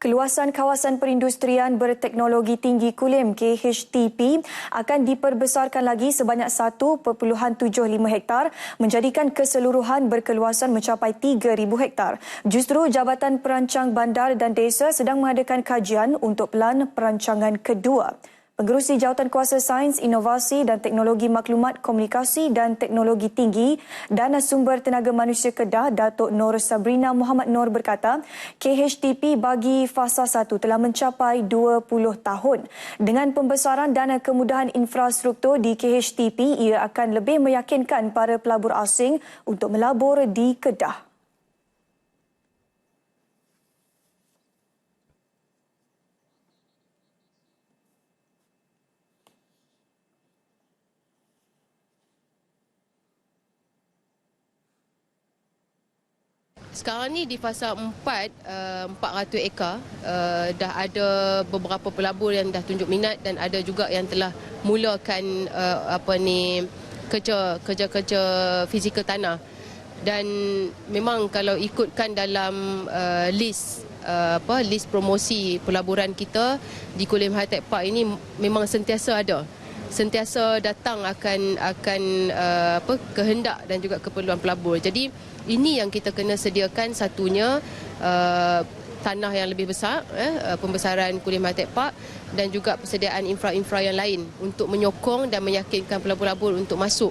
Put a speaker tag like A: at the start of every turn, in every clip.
A: Keluasan kawasan perindustrian berteknologi tinggi Kulim KHTP akan diperbesarkan lagi sebanyak 1.75 hektar menjadikan keseluruhan berkeluasan mencapai 3,000 hektar. Justru Jabatan Perancang Bandar dan Desa sedang mengadakan kajian untuk pelan perancangan kedua. Pengerusi Jawatan Kuasa Sains, Inovasi dan Teknologi Maklumat Komunikasi dan Teknologi Tinggi dan Sumber Tenaga Manusia Kedah, Datuk Nur Sabrina Muhammad Nur berkata, KHTP bagi fasa 1 telah mencapai 20 tahun. Dengan pembesaran dan kemudahan infrastruktur di KHTP, ia akan lebih meyakinkan para pelabur asing untuk melabur di Kedah.
B: Sekarang ni di fasa 4, uh, 400 ekar, uh, dah ada beberapa pelabur yang dah tunjuk minat dan ada juga yang telah mulakan uh, apa ni kerja kerja-kerja fizikal tanah. Dan memang kalau ikutkan dalam list apa list promosi pelaburan kita di Kulim High Tech Park ini memang sentiasa ada sentiasa datang akan akan uh, apa kehendak dan juga keperluan pelabur. Jadi ini yang kita kena sediakan satunya uh, tanah yang lebih besar, eh, uh, pembesaran kuliah Matek Park dan juga persediaan infra-infra yang lain untuk menyokong dan meyakinkan pelabur-pelabur untuk masuk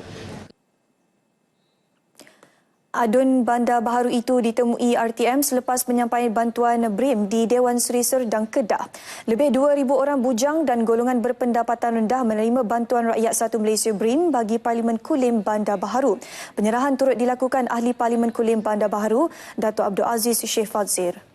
A: Adun Bandar Baharu itu ditemui RTM selepas menyampaikan bantuan BRIM di Dewan Seri Serdang Kedah. Lebih 2,000 orang bujang dan golongan berpendapatan rendah menerima bantuan rakyat satu Malaysia BRIM bagi Parlimen Kulim Bandar Baharu. Penyerahan turut dilakukan Ahli Parlimen Kulim Bandar Baharu, Datuk Abdul Aziz Syekh Fadzir.